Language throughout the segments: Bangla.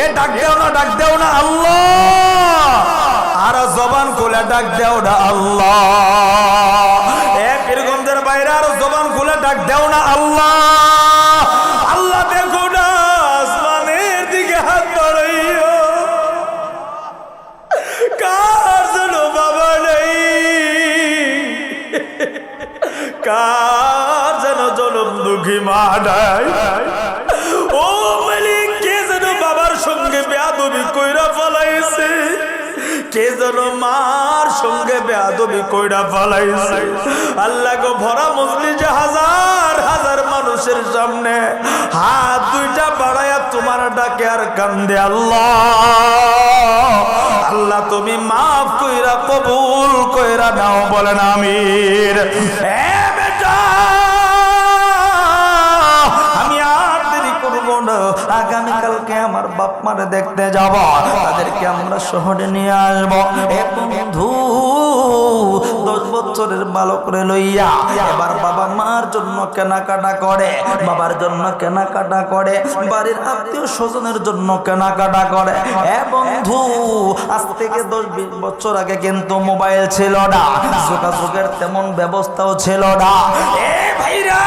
এ ডাক দেও না, ডাক দেও না আল্লাহ। আর জবান খুলে ডাক দেও না আল্লাহ। এ পীরগঞ্জের বাইরে আর জবান খুলে ডাক দেও না আল্লাহ। আল্লাহ কার যেন বাবা জনম দুঃখী মা ও বেয়াদবি কইরা ফলাইছে। কে যেন মার সঙ্গে বেয়াদবি কইরা ফলাইছে। আল্লাহ গো, ভরা হাজার হাজার মানুষের সামনে হাত দুইটা বাড়ায়া তোমার ডাকে আর কান্দে আল্লাহ। আল্লাহ, তুমি মাফ কইরা কবুল কইরা নাও, বলেন আমির বাপ মারে দেখতে যাব। তাদেরকে আমরা শহরে নিয়ে আসব। এ বন্ধু, দশ বছরের বালকরে লইয়া এবার বাবা মার জন্য কেনাকাটা করে, বাবার জন্য কেনাকাটা করে, বাড়ির আত্মীয় স্বজনের জন্য কেনাকাটা করে। এ বন্ধু, আজ থেকে দশ বিশ বছর আগে কিন্তু মোবাইল ছিল না, যোগাযোগের তেমন ব্যবস্থাও ছিল না। এ ভাইরা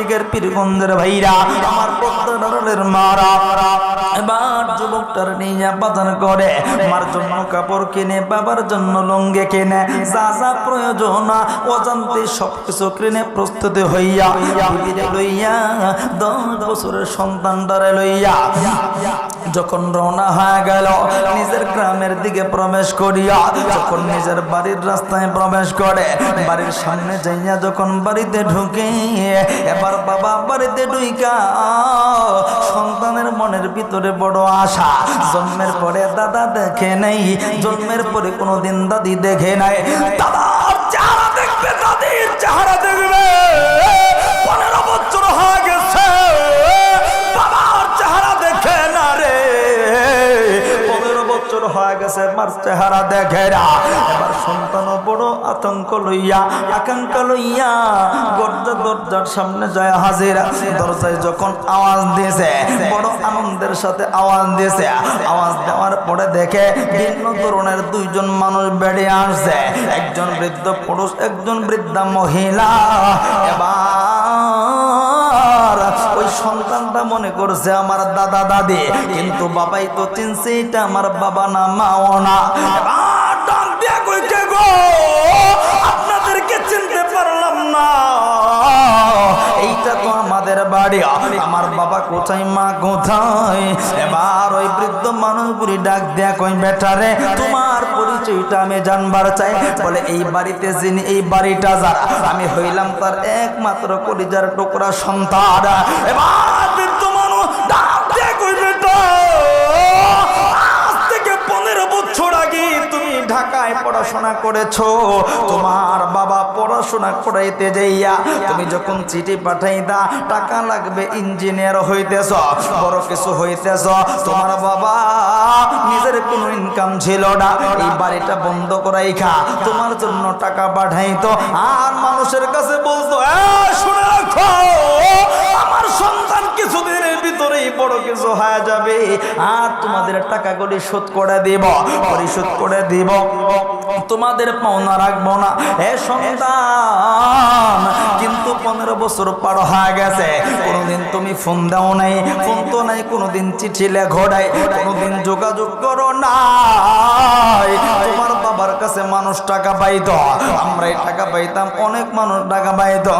রংপুর পীরগন্ধের ভাইরা আমার পদ্মারের মারা। এবার যুবকটার নিয়ে বাজার করে। মার জন্য কাপড় কিনে, বাবার জন্য লঙ্গে কিনে। যা যা প্রয়োজন, অজান্তে সবকিছু কিনে প্রস্তুতি হইয়া লইয়া, দশ বছরের সন্তান সন্তানটারে লইয়া যখন রওনা হয়ে গেল, নিজের গ্রামের দিকে প্রবেশ করিয়া যখন নিজের বাড়ির রাস্তায় প্রবেশ করে, বাড়ির সামনে যাইয়া যখন বাড়িতে ঢুকে, এবার বাবা বাড়িতে ঢুইকা সন্তানের মনের ভিতরে বড় আশা। জন্মের পরে দাদা দেখে নাই, জন্মের পরে কোনোদিন দাদি দেখে নাই। দাদার চেহারা দেখবে দাদির চেহারা দেখবে। পনেরো হয়ে গেছে চেহারা দেখে না রে। পনেরো হয়ে গেছে, মার চেহারা দেখে সন্তান বড় আতঙ্ক লইয়া, আকাঙ্ক্ষা লইয়া দরজা দরজার সামনে যায় হাজিরা। দরজায় যখন আওয়াজ দিয়েছে, বড় আনন্দের সাথে আওয়াজ দিয়েছে। আওয়াজ দেওয়ার পরে দেখে ভিন্ন ধরনের দুইজন মানুষ বেড়ে আসছে। একজন বৃদ্ধ পুরুষ, একজন বৃদ্ধা মহিলা। এবার ওই সন্তানটা মনে করছে, আমার দাদা, দাদি, কিন্তু বাবাই তো চিনছে, এটা আমার বাবা না, মাও না। আপনাদেরকে চিনতে পারলাম না। এইটা তো আমাদের বাড়ি। আমার বাবা কোথায়, মা কোথায়? এবার ওই বৃদ্ধ মানুষগুলি ডাক দেয়া কই বেটারে তোমার পরিচয়টা আমি জানবার চাই। বলে, এই বাড়িতে যিনি এই বাড়িটা যারা, আমি হইলাম তার একমাত্র কলিজার টুকরা সন্তান। এবার বৃদ্ধ মানুষ ডাক দেয়া কই বেটা ঢাকায় পড়াশোনা করেছ? তোমার বাবা পড়াশোনা করাইতে যাইয়া তুমি যখন চিঠি পাঠাইতা টাকা লাগবে ইঞ্জিনিয়ার হইতেছ বড় কিছু হইতেছ। তোমার বাবা নিজের কোনো ইনকাম ছিল না। এই বাড়িটা বন্ধ করাই খা তোমার জন্য টাকা পাঠাইতো। আর মানুষের কাছে বলতো "এ, শুনে রাখো আমার সন্তান কিছুদিনের ভিতরেই বড় কিছু হয়ে যাবে। আর তোমাদের টাকাগুলি শোধ করে দেব, পরিশোধ করে দিব। তোমাদের পাওনা রাখব না, এ সন্তান, কিন্তু পনেরো বছর পার হয়ে গেছে। কোনোদিন তুমি ফোন দাও নাই, ফোন তো নাই, কোনোদিন চিঠি লেখো নাই, কোনোদিন যোগাযোগ করো নাই। তোমার বাবার কাছে মানুষ টাকা পাইতো আমরা এই টাকা পাইতাম, অনেক মানুষ টাকা পাইতো।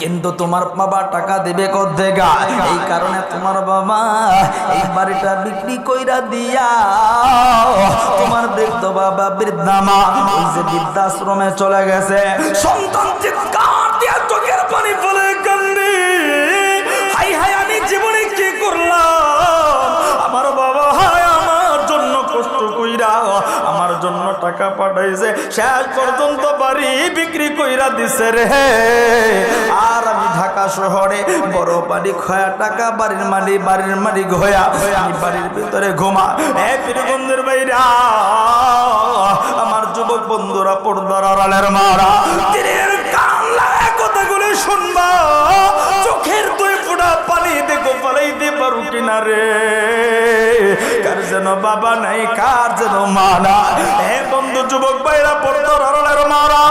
কিন্তু তোমার বাবা টাকা দিবে কোথেকা এই কারণে তোমার বাবা এই বাড়িটা বিক্রি কইরা দিয়া তোমার বাবা যে বৃদ্ধাশ্রমে চলে গেছে। সন্তান চিৎকার দিয়া চোখের পানি কান্দি। হাই হাই, আমি জীবনে কি করলাম? আমার বাবা, হায়, আমার জন্য কষ্ট কইরা, আমার জন্য টাকা পাঠাইছে। শেষ পর্যন্ত বাড়ি বিক্রি কইরা দিছে রে। আর ঢাকা শহরে বড় বাড়ি খয়া টাকা, বাড়ির মালি, বাড়ির হয়া আমি বাড়ির ভিতরে ঘুমা। এ বাইরা আমার যুবক বন্ধুরা পর্দার আড়ালের মারা শুনবা। চোখের দুই ফোঁটা পানি কিনা রে। কার যেন বাবা নাই, কার যেন মা না হে বন্ধু যুবক ভাইরা পড়তো ররলের মারা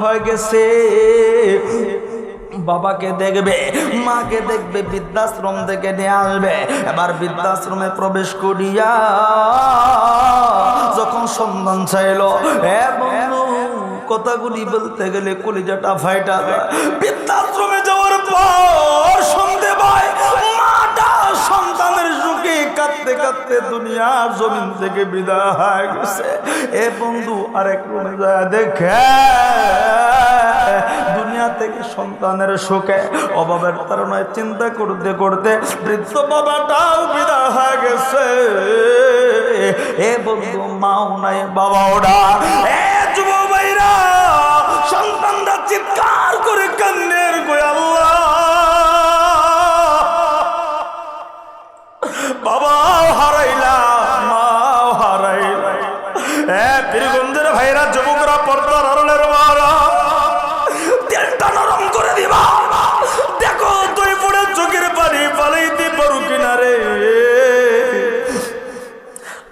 হয়ে গেছে। বাবাকে দেখবে, মাকে দেখবে, বৃদ্ধাশ্রম থেকে নিয়ে আসবে। এবার বৃদ্ধাশ্রমে প্রবেশ করিয়া যখন সন্ধান চাইলো, এ বন্ধু, কথাগুলি বলতে গেলে কলিজাটা ফাইটা বৃদ্ধাশ্রমে যাওয়ার পর সন্ধে পায়, মাটা সন্তানের সুখে কাঁদতে কাঁদতে দুনিয়ার জমিন থেকে বিদায় হয়ে গেছে। এ বন্ধু, আরেক রুমে যায়, দেখে দুনিয়া থেকে সন্তানের সুখে, অভাবের তারণায় চিন্তা করতে করতে বৃদ্ধ বাবাটাও বিদায় হয়ে গেছে। এ বন্ধু, মাও নাই, বাবাও না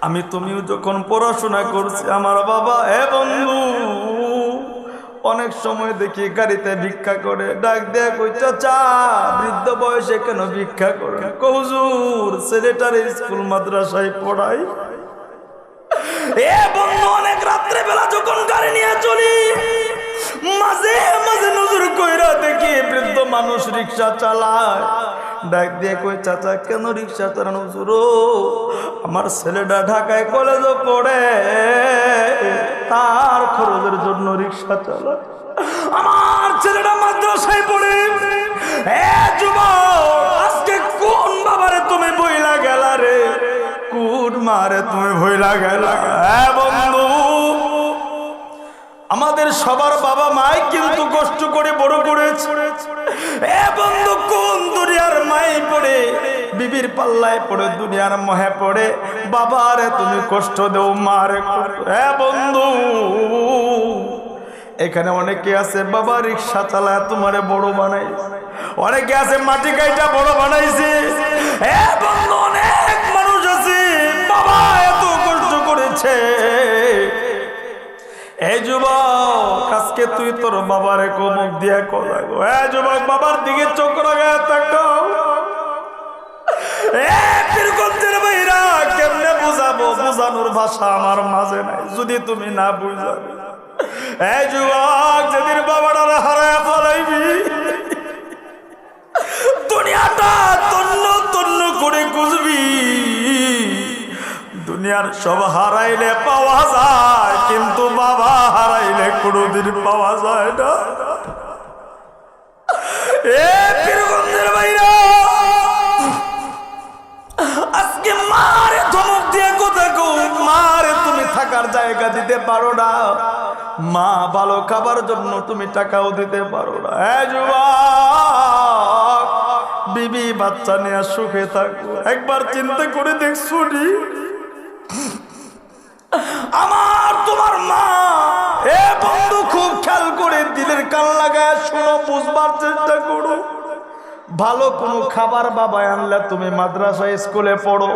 আমি তুমিও যখন পড়াশোনা করছি, আমার বাবা, এ বন্ধু, অনেক সময় দেখি গাড়িতে ভিক্ষা করে, ডাক দেয়া কই, চাচা, বৃদ্ধ বয়সে কেন ভিক্ষা করে? কৌজুর ছেলেটার স্কুল মাদ্রাসায় পড়াই। এ অনেক রাত্রে যখন গাড়ি নিয়ে চলি, মাঝে মাঝে নজর কইরা দেখি বৃদ্ধ মানুষ রিক্সা চালায়। ডাক দিয়ে কই, চাচা, কেন রিক্সা চালানো জুরো আমার ছেলেটা ঢাকায় কলেজে পড়ে। তার খরচের জন্য রিক্সা চালায়। আমার ছেলেটা মাদ্রাসায় পড়ে। আজকে কোন বাবারে তুমি বইলা গেলা রে? কোন মারে তুমি বইলা গেলা? হ্যাঁ আমাদের সবার বাবা মাই কিন্তু কষ্ট করে বড় করেছে। কোন দুনিয়ার মাই পড়ে? বিবির পাল্লায় পড়ে, দুনিয়ার মহে পড়ে। বাবারে তুমি কষ্ট দেও মারে এ বন্ধু, এখানে অনেকে আছে, বাবা রিক্সা চালায় তোমারে বড় বানাই অনেকে আছে মাটি কাইটা বড় বানাইছে। আজকে তুই তোর বাবারে কোমক দিয়া কথা গো এ যুবক, বাবার দিকে চোখ লাগায় তাকাও। আমার মাঝে যদি তুমি না বুঝাবে। যুবক, যেদিন বাবাটা হারায় ফলাইবি দুনিয়ার সব হারাইলে পাওয়া যায়, কিন্তু বাবা হারাইলে কোনোদিন পাওয়া যায় না। তুমি থাকার জায়গা দিতে পারো না। মা ভালো খাবার জন্য তুমি টাকাও দিতে পারো না। বিবি বাচ্চা নিয়ে সুখে থাকো। একবার চিন্তা করে দেখ শুনি আমার তোমার মা। এ বন্ধু, খুব খেয়াল করে দিলের কান লাগায় শোনো, বুঝবার চেষ্টা করো। ভালো কোনো খাবার বাবা আনলে তুমি মাদ্রাসা স্কুলে পড়ো।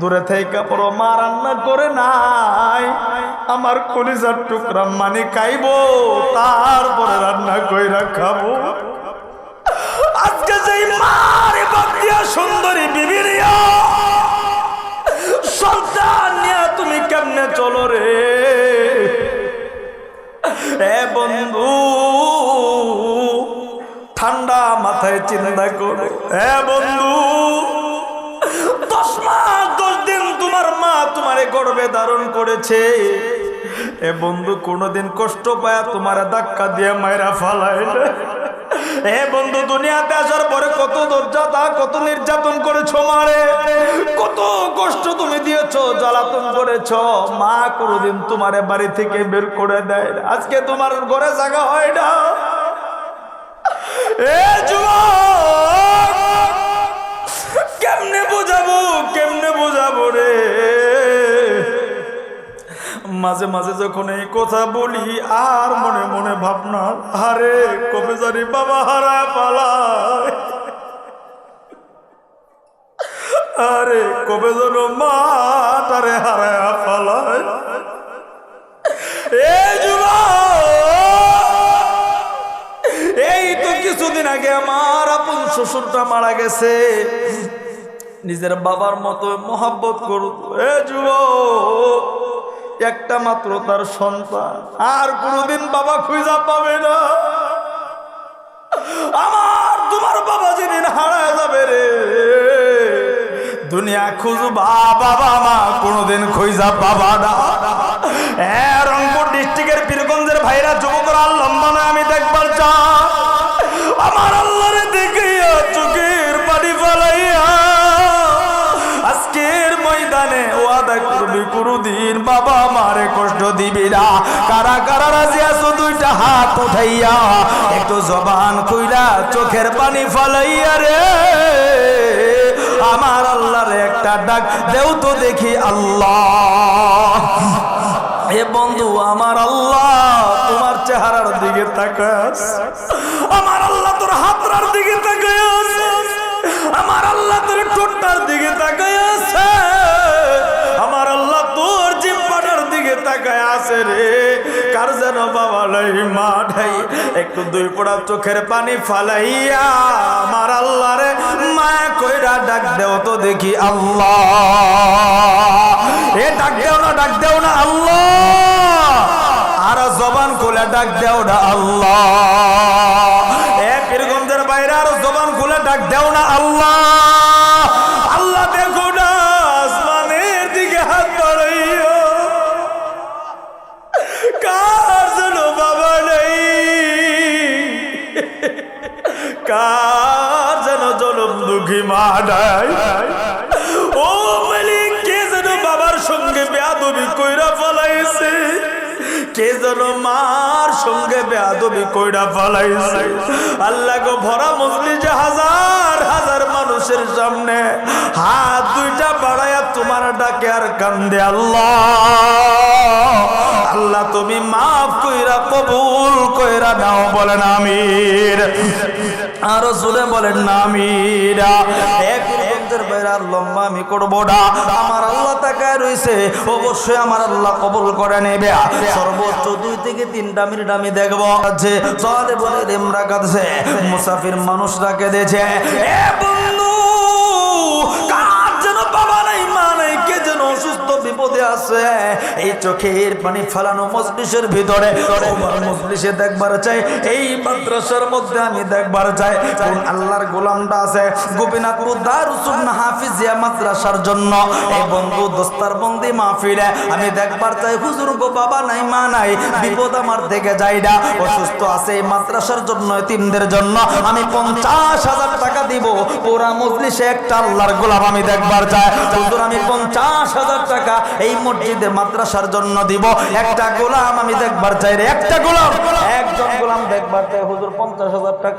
দূরে থেকে পড়ো, মা রান্না করে নাই। আমার কলিজার টুকরা মানে খাইবো, তারপরে রান্না কইরা খাব। আজকে যেই মারে বাদ দিয়া সুন্দরী বিবিরিয়া কেমনে চলো রে। এ বন্ধু, ঠান্ডা মাথায় চিন্তা করে। এ বন্ধু, দশ মাস দশ দিন তোমার মা তোমারে গর্বে ধারণ করেছে। এ বন্ধু, কোনোদিন কষ্ট পায় তোমার ধাক্কা দিয়ে মায়েরা ফালায় এ বন্ধু, দুনিয়াতে আসার পরে কত দরজাতা কত নির্যাতন করেছ মারে কত কষ্ট তুমি দিয়েছ, জ্বালাতন করেছ। মা কোনোদিন তোমারে বাড়ি থেকে বের করে দেয় আজকে তোমার ঘরে জায়গা হয় না। এ কেমনে বোঝাবো কেমনে বোঝাবো রে? মাঝে মাঝে যখন এই কথা বলি, আর মনে মনে ভাবনা হারে কবে জানি বাবা হারায় পালায়। আরে কবে যেন মা তারে হারায় পালায়। এই তো কিছুদিন আগে আমার আপন শ্বশুরটা মারা গেছে। নিজের বাবার মতো মহাব্বত করত এ যুবক! একটা মাত্র তার সন্তান। আর কোনোদিন বাবা খুঁজা পাবে না। আমার তোমার বাবা যেদিন হারায় যাবে রে, দুনিয়া খুঁজবা, বাবা মা কোনোদিন খুঁজা পাবা না। হ্যাঁ রংপুর ডিস্ট্রিক্টের পীরগঞ্জের ভাইরা, যুবকরা লম্বা আমি দেখবার চা আমার কোনদিন বাবা মারে কষ্ট দিবি না কারা কারা রাজি আছো দুইটা হাত উঠাইয়া? একটু জবান কইরা চোখের পানি ফালাইয়া রে। আমার আল্লাহরে একটা ডাক দেও তো দেখি আল্লাহ। এ বন্ধু, আমার আল্লাহ, তোমার চেহারার দিকে তাকাস। আমার আল্লাহ তোর হাতরার দিকে আছে। আমার আল্লাহ তোর ঠোঁটটার দিকে তাকায় চোখের পানি ফালাইয়া আমার আল্লাহ রে, মায়া কইরা ডাক দেও তো দেখি আল্লাহ। এ ডাক দেও না, ডাক দেও না আল্লাহ। আর জবান খুলে ডাক দেও না আল্লাহ। এ পীরগঞ্জের বাইরে আর জবান খুলে ডাক দেও না আল্লাহ। কে মার সঙ্গে বেয়াদবি কইরা ফলাইছে। আল্লাহ গো, ভরা মজলিসে হাজার হাজার মানুষের সামনে হাত দুইটা বাড়ায়া তোমার ডাকে আর কান্দে আল্লাহ। আল্লাহ তুমি মাফ কইরা কবুল কইরা নাও, বলেন আমির। আর জুলে বলেন আমিরা। এক পীরগঞ্জের বাইরে লম্বা আমি করব না। আমার আল্লাহ তাকায় রয়েছে অবশ্যই আমার আল্লাহ কবুল করে নেবে। সর্বোচ্চ দুই থেকে তিনটা মিনিট আমি দেখব আছে চলে বলে রেমরা কাঁদছে, মুসাফির মানুষ কেঁদেছে। এ বন্ধু! আছে। এই চোখের পানি ফেলানো মজলিসের ভিতরে মজলিসে দেখবার চাই। এই মাদ্রাসার মধ্যে আমি দেখবার চাই। আল্লাহর গোলামটা আছে? গোপীনাথপুর দারুসুন হাফিজিয়া মাদ্রাসার জন্য। এই বন্ধু দোস্তার বন্দি মাহফিলে আমি দেখবার চাই, হুজুর গো, বাবা নাই, মা নাই, বিপদ আমার থেকে যাই না। অসুস্থ আছে এই মাদ্রাসার জন্য তিনদের জন্য। আমি পঞ্চাশ হাজার টাকা দিব। পুরা মজলিসে একটা আল্লাহর গোলাম আমি দেখবার চাই। হুজুর, আমি পঞ্চাশ হাজার টাকা এই মসজিদে মাদ্রাসার জন্য দিব। একটা গোলাম আমি দেখবার চাই রে, একটা গোলাম। একজন গোলাম দেখবার চাই, হুজুর পঞ্চাশ হাজার টাকা